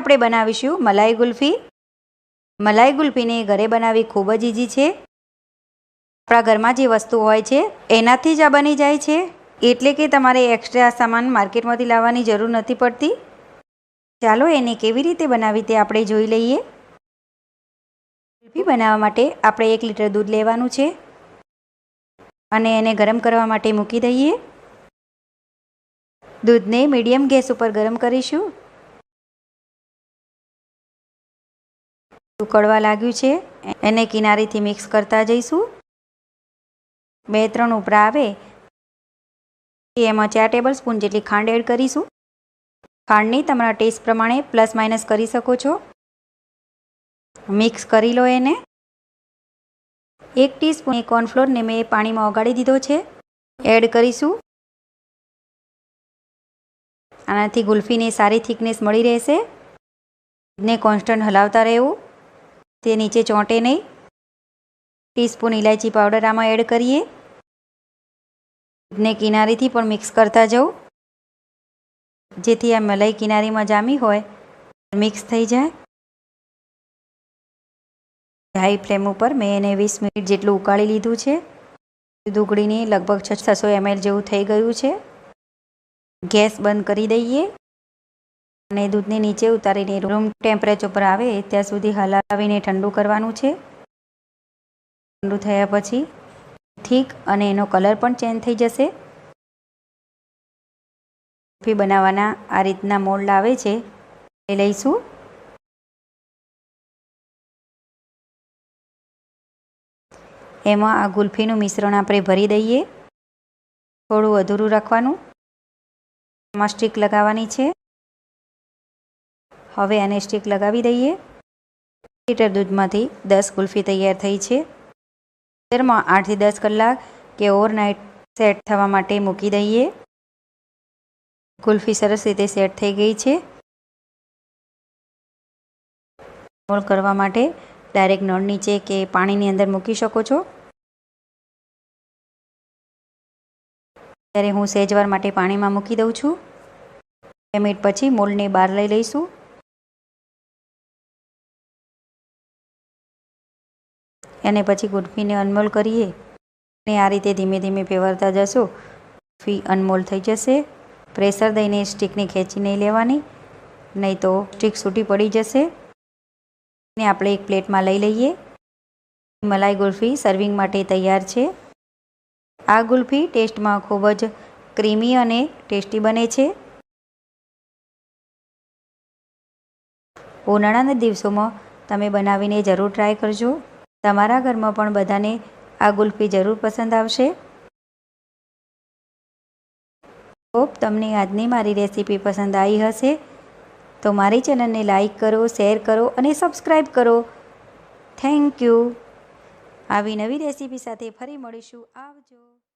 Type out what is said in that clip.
આપણે બનાવીશું? મલાઈ ગુલ્ફી. મલાઈ ગુલ્ફીને ઘરે બનાવવી ખૂબ જ ઇઝી છે. આપણા ઘરમાં જે વસ્તુ હોય છે, એનાથી જ આ બની જાય છે. એટલે કે તમારે એક્સ્ટ્રા સામાન માર્કેટમાંથી લાવવાની જરૂર નથી પડતી. ચાલો એને કેવી રીતે બનાવી તે આપણે જોઈ લઈએ. ગુલ્ફી બનાવવા માટે આપણે એક લીટર દૂધ લેવાનું છે. અને એને ગરમ કરવા માટે મૂકી દઈએ. દૂધને મીડિયમ ગેસ ઉપર ગરમ કરીશું. ઉકળવા લાગ્યું છે, એને કિનારીથી મિક્સ કરતા જઈશું. બે ત્રણ ઉપરા આવે, એમાં ચાર ટેબલ સ્પૂન જેટલી ખાંડ એડ કરીશું. ખાંડની તમારા ટેસ્ટ પ્રમાણે પ્લસ માઇનસ કરી શકો છો. મિક્સ કરી લો એને. એક ટીસ્પૂન કોર્નફ્લોરને મેં પાણીમાં ઓગાળી દીધો છે. એડ કરીશું. આનાથી ગુલ્ફીને સારી થિકનેસ મળી રહેશે. ને કોન્સ્ટન્ટ હલાવતા રહેવું. તે નીચે ચોંટે નહીં. ટીસ્પૂન ઇલાયચી પાવડર આમાં એડ કરીએ. ને કિનારીથી પણ મિક્સ કરતા જવું. જેથી આ મલાઈ કિનારીમાં જામી હોય, મિક્સ થઈ જાય. હાઈ ફ્લેમ ઉપર મેં એને વીસ મિનિટ જેટલું ઉકાળી લીધું છે. દૂધ ઉકળીને લગભગ છસો એમએલ જેવું થઈ ગયું છે. ગેસ બંધ કરી દઈએ. અને દૂધને નીચે ઉતારીને રૂમ ટેમ્પરેચર પર આવે, ત્યાં સુધી હલાવીને ઠંડુ કરવાનું છે. ઠંડુ થયા પછી થીક અને એનો કલર પણ ચેન્જ થઈ જશે. કોફી બનાવવાના આ રીતના મોલ્ડ આવે છે. એ લઈશું. એમાં આ ગુલ્ફીનું મિશ્રણ આપણે ભરી દઈએ. થોડું અધૂરું રાખવાનું. સ્ટીક લગાવવાની છે. હવે એને સ્ટીક લગાવી દઈએ. લીટર દૂધમાંથી દસ કુલ્ફી તૈયાર થઈ છે. તેરમાં આઠથી દસ કલાક કે ઓવરનાઇટ સેટ થવા માટે મૂકી દઈએ. કુલ્ફી સરસ રીતે સેટ થઈ ગઈ છે. રોલ કરવા માટે ડાયરેક્ટ નળ નીચે કે પાણીની અંદર મૂકી શકો છો. ત્યારે હું સેજવાર માટે પાણીમાં મૂકી દઉં છું. બે મિનિટ પછી મોલને બહાર લઈ લઈશું. અને પછી ગુલ્ફીને અનમોલ કરીએ. અને આ રીતે ધીમે ધીમે ફેવરતા જશો. ફી અનમોલ થઈ જશે. પ્રેશર દઈને સ્ટીકને ખેંચી નહીં લેવાની, નહીં તો સ્ટીક છૂટી પડી જશે. ને આપણે એક પ્લેટમાં લઈ લઈએ. મલાઈ ગુલ્ફી સર્વિંગ માટે તૈયાર છે. આ ગુલ્ફી ટેસ્ટમાં ખૂબ જ ક્રીમી અને ટેસ્ટી બને છે. ઉનાળાના દિવસોમાં તમે બનાવીને જરૂર ટ્રાય કરજો. તમારા ઘરમાં પણ બધાને આ ગુલ્ફી જરૂર પસંદ આવશે? હોપ તમને આજની મારી રેસીપી પસંદ આવી હશે. તો મારી ચેનલને લાઇક કરો, શેર કરો અને સબસ્ક્રાઈબ કરો. થેન્ક યુ આવી નવી રેસીપી સાથે ફરી મળીશું. આવજો.